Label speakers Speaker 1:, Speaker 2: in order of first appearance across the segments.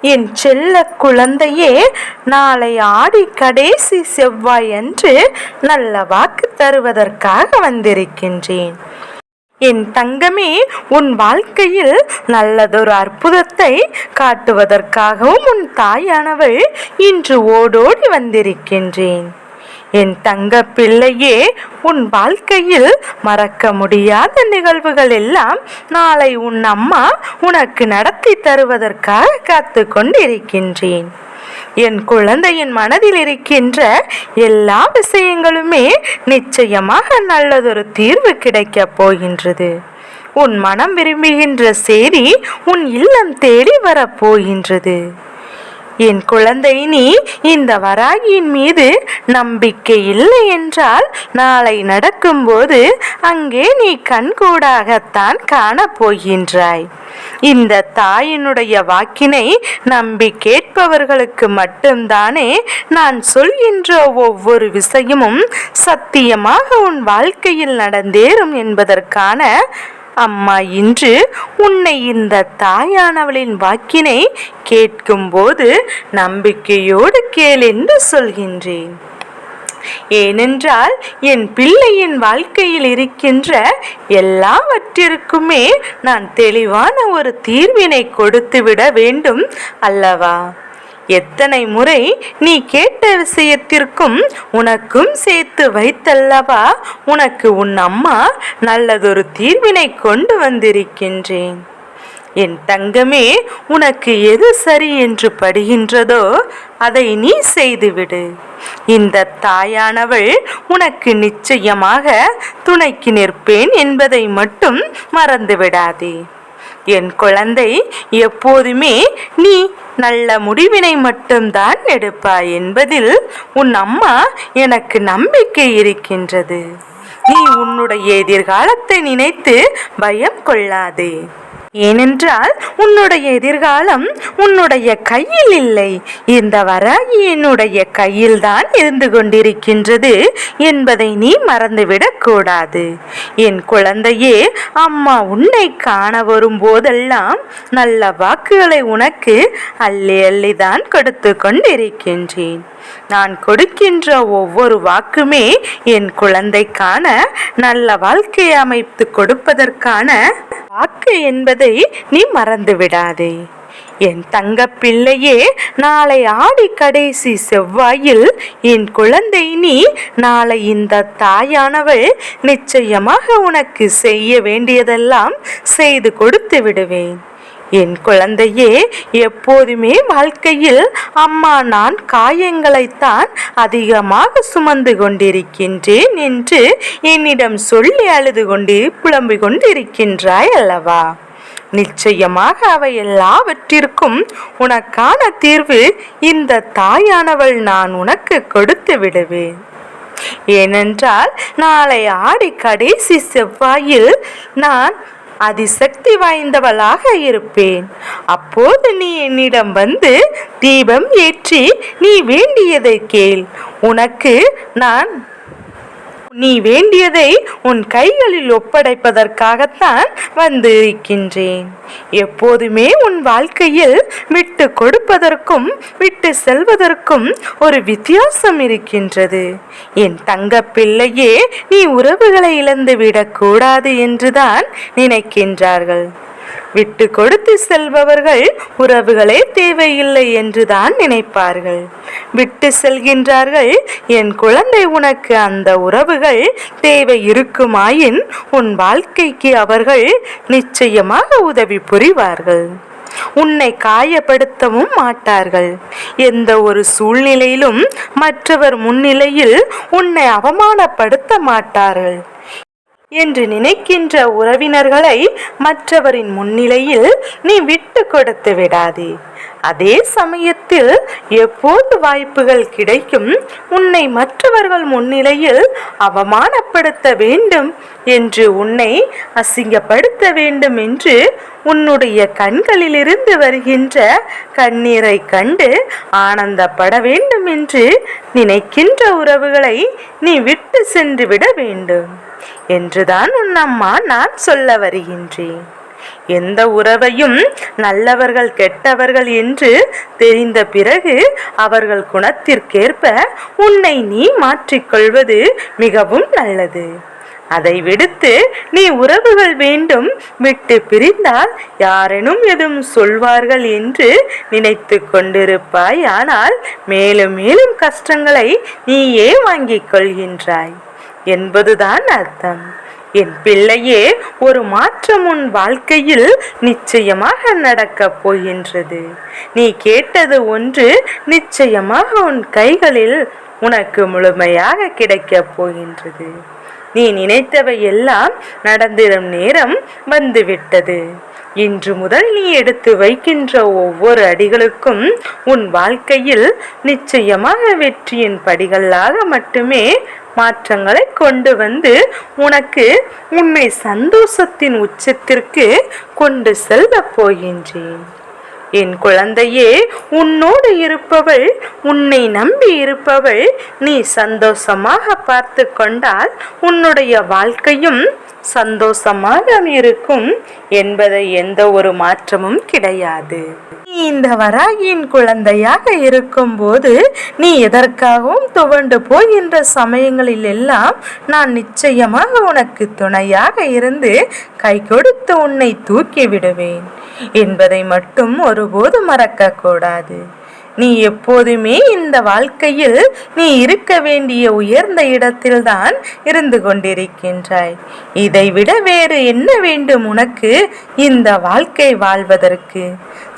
Speaker 1: என் செல்ல குழந்தையே நாளை ஆடி கடைசி செவ்வாய் அன்று நல்ல வாக்கு தருவதற்காக வந்திருக்கின்றேன். என் தங்கமே உன் வாழ்க்கையில் நல்லதொரு அற்புதத்தை காட்டுவதற்காகவும் உன் தாயானவள் இன்று ஓடோடி வந்திருக்கின்றேன். என் தங்க பிள்ளையே உன் வாழ்க்கையில் மறக்க முடியாத நிகழ்வுகள் எல்லாம் நாளை உன் அம்மா உனக்கு நடத்தி தருவதற்காக காத்து கொண்டிருக்கின்றேன். என் குழந்தையின் மனதில் இருக்கின்ற எல்லா விஷயங்களுமே நிச்சயமாக நல்லதொரு தீர்வு கிடைக்கப் போகின்றது. உன் மனம் விரும்புகின்ற செய்தி உன் இல்லம் தேடி வரப்போகின்றது என் குழந்தை நீ இந்த வராகியின் மீது நம்பிக்கை இல்லை என்றால் நாளை நடக்கும்போது அங்கே நீ கண்கூடாகத்தான் காணப்போகின்றாய். இந்த தாயினுடைய வாக்கினை நம்பி கேட்பவர்களுக்கு மட்டும்தானே நான் சொல்கின்ற ஒவ்வொரு விஷயமும் சத்தியமாக உன் வாழ்க்கையில் நடந்தேறும் என்பதற்கான அம்மா இன்று உன்னை இந்த தாயானவளின் வாக்கினை கேட்கும்போது நம்பிக்கையோடு கேள் என்று சொல்கின்றேன். ஏனென்றால் என் பிள்ளையின் வாழ்க்கையில் இருக்கின்ற எல்லாவற்றிற்குமே நான் தெளிவான ஒரு தீர்வினை கொடுத்து விட வேண்டும் அல்லவா? எத்தனை முறை நீ கேட்ட விஷயத்திற்கும் உனக்கும் சேர்த்து வைத்தல்லவா? உனக்கு உன் அம்மா நல்லதொரு தீர்வினை கொண்டு வந்திருக்கின்றேன். என் தங்கமே உனக்கு எது சரி என்று படுகின்றதோ அதை நீ செய்துவிடு. இந்த தாயானவள் உனக்கு நிச்சயமாக துணைக்கு நிற்பேன் என்பதை மட்டும் மறந்துவிடாதே. என் குழந்தை எப்போதுமே நீ நல்ல முடிவினை மட்டும்தான் எடுப்பாய் என்பதில் உன் அம்மா எனக்கு நம்பிக்கை இருக்கின்றது. நீ உன்னுடைய எதிர்காலத்தை நினைத்து பயம் கொள்ளாதே. ஏனென்றால் உன்னுடைய எதிர்காலம் உன்னுடைய கையில் இல்லை. இந்த வராகி என்னுடைய கையில்தான் இருந்து கொண்டிருக்கின்றது என்பதை நீ மறந்துவிடக் கூடாது. என் குழந்தையே அம்மா உன்னை காண வரும் போதெல்லாம் நல்ல வாக்குகளை உனக்கு அள்ளி அள்ளிதான் கொடுத்து கொண்டிருக்கின்றேன். நான் கொடுக்கின்ற ஒவ்வொரு வாக்குமே என் குழந்தைக்கான நல்ல வாழ்க்கையை அமைத்து கொடுப்பதற்கான வாக்கு என்பதை நீ மறந்து விடாதே என் தங்க பிள்ளையே நாளை ஆடி கடைசி செவ்வாயில் என் குழந்தை நீ நாளை இந்த தாயானவள் நிச்சயமாக உனக்கு செய்ய வேண்டியதெல்லாம் செய்து கொடுத்து விடுவேன். என் குழந்தையே எப்போதுமே வாழ்க்கையில் அம்மா நான் காயங்களைத்தான் அதிகமாக சுமந்து கொண்டிருக்கின்றேன் என்று என்னிடம் சொல்லி அழுது கொண்டு புலம்பிக் கொண்டிருக்கின்றாய் அல்லவா? நிச்சயமாக அவை எல்லாவற்றிற்கும் உனக்கான தீர்வு இந்த தாயானவள் நான் உனக்கு கொடுத்து விடுவேன். ஏனென்றால் நாளை ஆடி கடைசி செவ்வாயில் நான் அதிசக்தி வாய்ந்தவளாக இருப்பேன். அப்போது நீ என்னிடம் வந்து தீபம் ஏற்றி நீ வேண்டியதை கேள். உனக்கு நான் நீ வேண்டியதை உன் கைகளில் ஒப்படைப்பதற்காகத்தான் வந்து இருக்கின்றேன் எப்போதுமே உன் வாழ்க்கையில் விட்டு கொடுப்பதற்கும் விட்டு செல்வதற்கும் ஒரு வித்தியாசம் இருக்கின்றது. என் தங்க பிள்ளையே நீ உறவுகளை இழந்து விடக்கூடாது என்றுதான் நினைக்கின்றார்கள். விட்டு கொடுத்து செல்பவர்கள் உறவுகளே தேவையில்லை என்றுதான் நினைப்பார்கள். விட்டு செல்கின்றார்கள் என் குழந்தை உனக்கு அந்த உறவுகள் தேவை இருக்குமாயின் உன் வாழ்க்கைக்கு அவர்கள் நிச்சயமாக உதவி புரிவார்கள். உன்னை காயப்படுத்தவும் மாட்டார்கள். எந்த ஒரு சூழ்நிலையிலும் மற்றவர் முன்னிலையில் உன்னை அவமானப்படுத்த மாட்டார்கள். என்று நினைக்கின்ற உறவினர்களை மற்றவரின் முன்னிலையில் நீ விட்டு கொடுத்து விடாதே. அதே சமயத்தில் எப்போது வாய்ப்புகள் கிடைக்கும் உன்னை மற்றவர்கள் முன்னிலையில் அவமானப்படுத்த வேண்டும் என்று உன்னை அசிங்கப்படுத்த வேண்டும் என்று உன்னுடைய கண்களிலிருந்து வருகின்ற கண்ணீரை கண்டு ஆனந்தப்பட வேண்டும் என்று நினைக்கின்ற உறவுகளை நீ விட்டு சென்று விட வேண்டும். என்றுதான் உன் அம்மா நான் சொல்ல வருகின்றேன். எந்த உறவையும் நல்லவர்கள் கெட்டவர்கள் என்று தெரிந்த பிறகு அவர்கள் குணத்திற்கேற்ப உன்னை நீ மாற்றிக்கொள்வது மிகவும் நல்லது. அதை விடுத்து நீ உறவுகள் வேண்டும் விட்டு பிரிந்தால் யாரேனும் எதுவும் சொல்வார்கள் என்று நினைத்து கொண்டிருப்பாய். ஆனால் மேலும் மேலும் கஷ்டங்களை நீயே வாங்கிக் கொள்கின்றாய். என்பதுதான் அர்த்தம். என் பிள்ளையே ஒரு மாற்றம் உன் வாழ்க்கையில் நிச்சயமாக நடக்கப் போகின்றது. நீ கேட்டது ஒன்று நிச்சயமாக உன் கைகளில் உனக்கு முழுமையாக கிடைக்கப் போகின்றது. நீ நினைத்தவை எல்லாம் நடந்திடும் நேரம் வந்துவிட்டது. இன்று முதல் நீ எடுத்து வைக்கின்ற ஒவ்வொரு அடிகளுக்கும் உன் வாழ்க்கையில் நிச்சயமாக வெற்றியின் படிகளாக மட்டுமே மாற்றங்களை கொண்டு வந்து உனக்கு உன்னை சந்தோஷத்தின் உச்சத்திற்கு கொண்டு செல்லப் போகின்றேன். என் குழந்தையே உன்னோடு இருப்பவள் உன்னை நம்பி இருப்பவள் நீ சந்தோஷமாக பார்த்து கொண்டால் உன்னுடைய வாழ்க்கையும் சந்தோஷமாக இருக்கும் என்பதை எந்த ஒரு மாற்றமும் கிடையாது. நீ இந்த வராகியின் குழந்தையாக இருக்கும்போது நீ எதற்காகவும் துவண்டு போகின்ற சமயங்களில் எல்லாம் நான் நிச்சயமாக உனக்கு துணையாக இருந்து கை கொடுத்து உன்னை தூக்கி விடுவேன். என்பதை மட்டும் ஒரு ஒருபோதும் மறக்கக்கூடாது. நீ எப்போதுமே இந்த வாழ்க்கையில் நீ இருக்க வேண்டிய உயர்ந்த இடத்தில்தான் இருந்து கொண்டிருக்கின்றாய். இதைவிட வேறு என்ன வேண்டும் உனக்கு இந்த வாழ்க்கை வாழ்வதற்கு?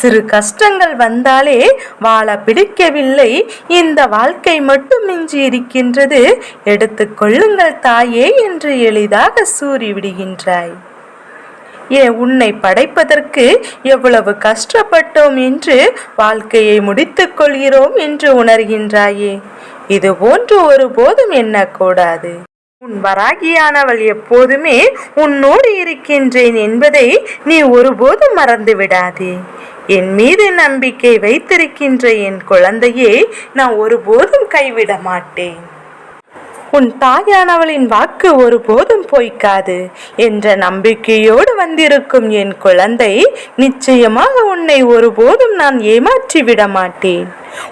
Speaker 1: சிறு கஷ்டங்கள் வந்தாலே வாழ பிடிக்கவில்லை. இந்த வாழ்க்கை மட்டும் மிஞ்சி இருக்கின்றது. எடுத்துக்கொள்ளுங்கள் தாயே என்று எளிதாக சூறி விடுகின்றாய் உன்னை படைப்பதற்கு எவ்வளவு கஷ்டப்பட்டோம் என்று வாழ்க்கையை முடித்துக் கொள்கிறோம் என்று உணர்கின்றாயே. இது போன்று ஒருபோதும் எண்ணக்கூடாது. உன் வராகியானவள் எப்போதுமே உன்னோடு இருக்கின்றேன் என்பதை நீ ஒருபோதும் மறந்து விடாதே. என் மீது நம்பிக்கை வைத்திருக்கின்ற என் குழந்தையை நான் ஒருபோதும் கைவிட மாட்டேன் உன் தாயானவளின் வாக்கு ஒருபோதும் பொய்க்காது என்ற நம்பிக்கையோடு வந்திருக்கும் என் குழந்தை நிச்சயமாக உன்னை ஒருபோதும் நான் ஏமாற்றி விட மாட்டேன்.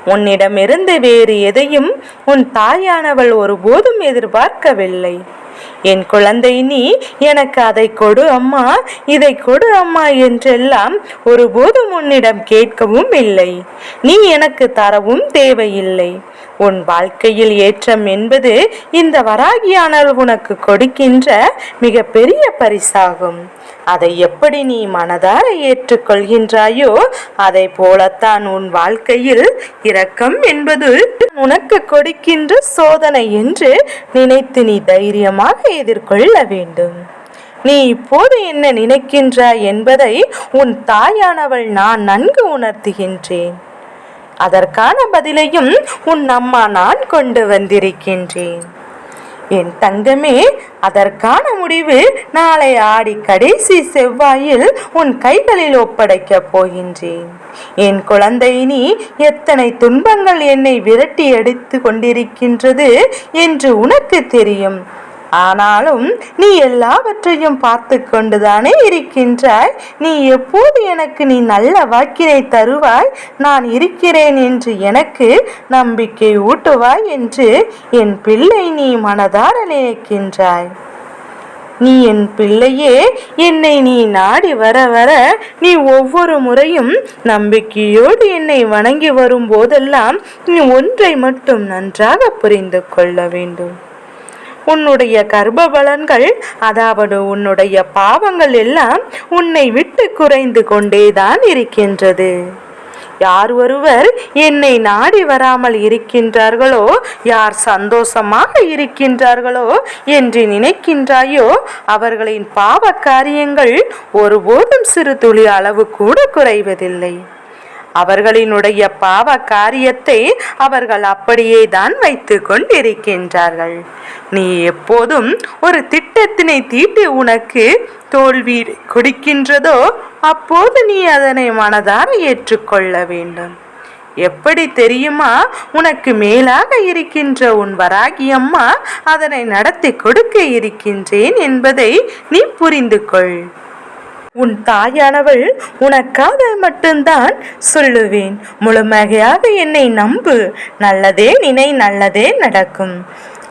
Speaker 1: உன்னிடமிருந்து வேறு எதையும் உன் தாயானவள் ஒருபோதும் எதிர்பார்க்கவில்லை. என் குழந்தை நீ எனக்கு அதை கொடு அம்மா இதை கொடு அம்மா என்றெல்லாம் ஒருபோதும் உன்னிடம் கேட்கவும் இல்லை. நீ எனக்கு தரவும் தேவையில்லை. உன் வாழ்க்கையில் ஏற்றம் என்பது இந்த வராகியானால் உனக்கு கொடுக்கின்ற மிக பெரிய பரிசாகும். அதை எப்படி நீ மனதார ஏற்றுக்கொள்கின்றாயோ அதை போலத்தான் உன் வாழ்க்கையில் இரக்கம் என்பது உனக்கு கொடுக்கின்ற சோதனை என்று நினைத்து நீ தைரியமாக எதிர்கொள்ள வேண்டும். நீ இப்போது என்ன நினைக்கின்றாய் என்பதை உன் தாயானவள் நான் நன்கு உணர்த்துகின்றேன். அதற்கான பதிலையும் உன் அம்மா நான் கொண்டு வந்திருக்கின்றேன். என் தங்கமே அதற்கான முடிவு நாளை ஆடி கடைசி செவ்வாயில் உன் கைகளில் ஒப்படைக்கப் போகின்றேன். என் குழந்தை நீ எத்தனை துன்பங்கள் என்னை விரட்டி அடித்து கொண்டிருக்கின்றது என்று உனக்கு தெரியும். ஆனாலும் நீ எல்லாவற்றையும் பார்த்து கொண்டுதானே இருக்கின்றாய்? நீ எப்போது எனக்கு நீ நல்ல வாக்கினை தருவாய்? நான் இருக்கிறேன் என்று எனக்கு நம்பிக்கை ஊட்டுவாய் என்று என் பிள்ளை நீ மனதார நினைக்கின்றாய். நீ என் பிள்ளையே என்னை நீ நாடி வர வர நீ ஒவ்வொரு முறையும் நம்பிக்கையோடு என்னை வணங்கி வரும் போதெல்லாம் நீ ஒன்றை மட்டும் நன்றாக புரிந்து கொள்ள வேண்டும். உன்னுடைய கர்ப்பபலன்கள் அதாவது உன்னுடைய பாவங்கள் எல்லாம் உன்னை விட்டு குறைந்து கொண்டேதான் இருக்கின்றது. யார் ஒருவர் என்னை நாடி வராமல் இருக்கின்றார்களோ யார் சந்தோஷமாக இருக்கின்றார்களோ என்று நினைக்கின்றாயோ அவர்களின் பாவ காரியங்கள் ஒருபோதும் சிறு துளி அளவு கூட குறைவதில்லை. அவர்களினுடைய பாவ காரியத்தை அவர்கள் அப்படியே தான் வைத்து கொண்டிருக்கின்றார்கள் நீ எப்போதும் ஒரு திட்டத்தினை தீட்டி உனக்கு தோல்வி கொடுக்கின்றதோ அப்போது நீ அதனை மனதார ஏற்றுக்கொள்ள வேண்டும். எப்படி தெரியுமா? உனக்கு மேலாக இருக்கின்ற உன் வராகி அம்மா அதனை நடத்தி கொடுக்க இருக்கின்றேன் என்பதை நீ புரிந்து கொள் உன் தாயானவள் உனக்காக மட்டும்தான் சொல்லுவேன். முழுமையாக என்னை நம்பு. நல்லதே நினை நல்லதே நடக்கும்.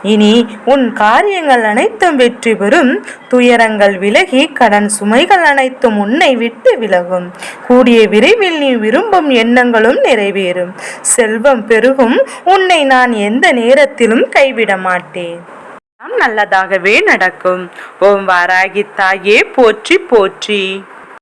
Speaker 1: இனி உன் காரியங்கள் அனைத்தும் வெற்றி பெறும். துயரங்கள் விலகி கடன் சுமைகள் அனைத்தும் உன்னை விட்டு விலகும். கூடிய விரைவில் நீ விரும்பும் எண்ணங்களும் நிறைவேறும். செல்வம் பெருகும். உன்னை நான் எந்த நேரத்திலும் கைவிட மாட்டேன். நல்லதாகவே நடக்கும். ஓம் வாராகி தாயே போற்றி போற்றி.